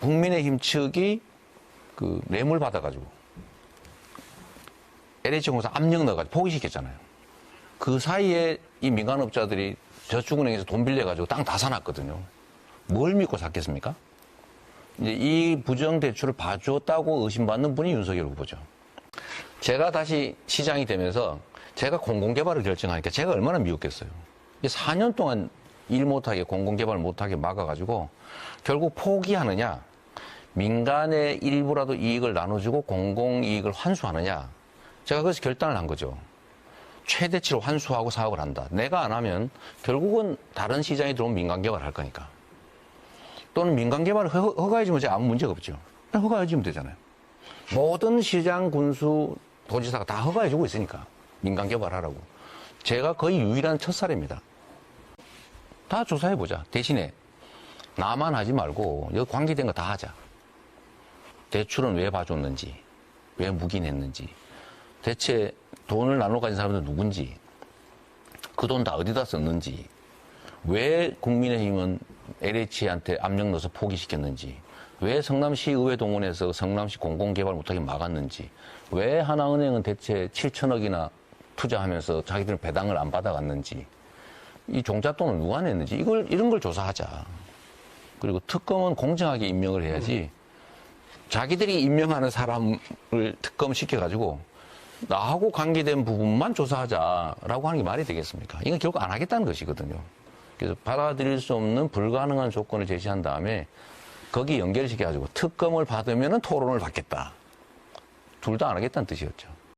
국민의힘 측이 그 뇌물 받아가지고 LH공사 압력 넣어가지고 포기시켰잖아요. 그 사이에 이 민간업자들이 저축은행에서 돈 빌려가지고 땅 다 사놨거든요. 뭘 믿고 샀겠습니까? 이제 이 부정 대출을 봐주었다고 의심받는 분이 윤석열 후보죠. 제가 다시 시장이 되면서 제가 공공개발을 결정하니까 제가 얼마나 미웠겠어요. 이제 4년 동안 일 못하게 공공개발 못하게 막아가지고 결국 포기하느냐 민간의 일부라도 이익을 나눠주고 공공이익을 환수하느냐 제가 그래서 결단을 한 거죠. 최대치로 환수하고 사업을 한다. 내가 안 하면 결국은 다른 시장이 들어오면 민간 개발을 할 거니까. 또는 민간 개발을 허- 허가해주면 아무 문제가 없죠. 허가해주면 되잖아요. 모든 시장 군수 도지사가 다 허가해주고 있으니까 민간 개발하라고. 제가 거의 유일한 첫 사례입니다. 다 조사해보자. 대신에 나만 하지 말고 여기 관계된 거 다 하자. 대출은 왜 봐줬는지, 왜 묵인했는지, 대체 돈을 나눠 가진 사람들 누군지, 그 돈 다 어디다 썼는지, 왜 국민의힘은 LH한테 압력 넣어서 포기시켰는지, 왜 성남시 의회 동원해서 성남시 공공개발 못하게 막았는지, 왜 하나은행은 대체 7천억이나 투자하면서 자기들 배당을 안 받아갔는지, 이 종잣돈을 누가 냈는지, 이걸, 이런 걸 조사하자. 그리고 특검은 공정하게 임명을 해야지, 자기들이 임명하는 사람을 특검 시켜가지고, 나하고 관계된 부분만 조사하자라고 하는 게 말이 되겠습니까? 이건 결국 안 하겠다는 것이거든요. 그래서 받아들일 수 없는 불가능한 조건을 제시한 다음에 거기 연결시켜가지고 특검을 받으면 토론을 받겠다. 둘 다 안 하겠다는 뜻이었죠.